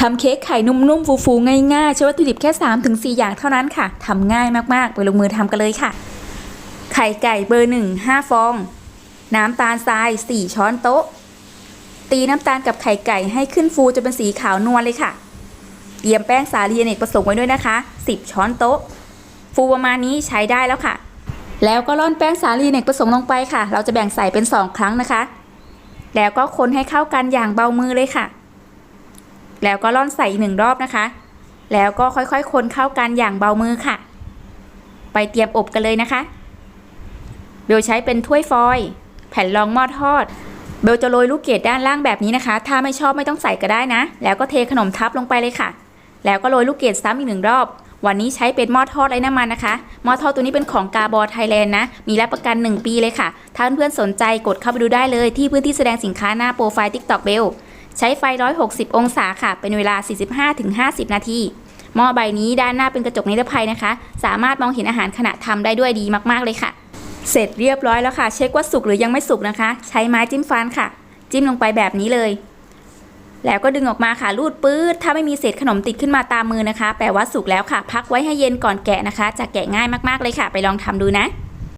ทำเค้กไข่นุ่มๆ ฟูๆ ง่ายๆ ใช้วัตถุดิบแค่ 3-4 อย่างเท่านั้นค่ะ ทำง่ายมากๆ ไปลงมือทำกันเลยค่ะ ไข่ไก่เบอร์ 1 5 ฟอง น้ำตาลทราย 4 ช้อนโต๊ะ ตีน้ำตาลกับไข่ไก่ให้ขึ้นฟูจนเป็นสีขาวนวลเลยค่ะ เตรียมแป้งสาลีอเนกประสงค์ไว้ด้วยนะคะ 10 ช้อนโต๊ะ ฟูประมาณนี้ใช้ได้แล้วค่ะ แล้วก็ร่อนแป้งสาลีอเนกประสงค์ลงไปค่ะ เราจะแบ่งใส่เป็น 2 ครั้งนะคะ แล้วก็คนให้เข้ากันอย่างเบามือเลยค่ะ แล้วก็ร่อนใส่อีกหนึ่งรอบนะคะ แล้วก็ค่อยๆ คนเข้ากันอย่างเบามือค่ะ ไปเตรียมอบกันเลยนะคะเบลใช้เป็นถ้วยฟอยล์แผ่นรองหม้อทอด เบลจะโรยลูกเกดด้านล่างแบบนี้นะคะ ถ้าไม่ชอบไม่ต้องใส่ก็ได้นะ แล้วก็เทขนมทับลงไปเลยค่ะ แล้วก็โรยลูกเกดซ้ำอีกหนึ่งรอบ วันนี้ใช้เป็นหม้อทอดไร้น้ำมันนะคะ หม้อทอดตัวนี้เป็นของกาบอไทยแลนด์นะ มีรับประกัน 1 ปีเลยค่ะ ถ้าเพื่อนๆสนใจกดเข้าไปดูได้เลยที่พื้นที่แสดงสินค้าหน้าโปรไฟล์ TikTok เบล ใช้ไฟ 160 องศาค่ะ เป็นเวลา 45-50 นาทีหม้อใบนี้ด้านหน้าเป็นกระจกนิรภัยนะคะ สามารถมองเห็นอาหารขณะทำได้ด้วยดีมากๆเลยค่ะ เสร็จเรียบร้อยแล้วค่ะ เช็คว่าสุกหรือยังไม่สุกนะคะ ใช้ไม้จิ้มฟันค่ะ จิ้มลงไปแบบนี้เลย แล้วก็ดึงออกมาค่ะรูดปื๊ดถ้าไม่มีเศษขนมติดขึ้นมาตามมือนะคะ แปลว่าสุกแล้วค่ะ พักไว้ให้เย็นก่อนแกะนะคะ จะแกะง่ายมากๆเลยค่ะ ไปลองทำดูนะ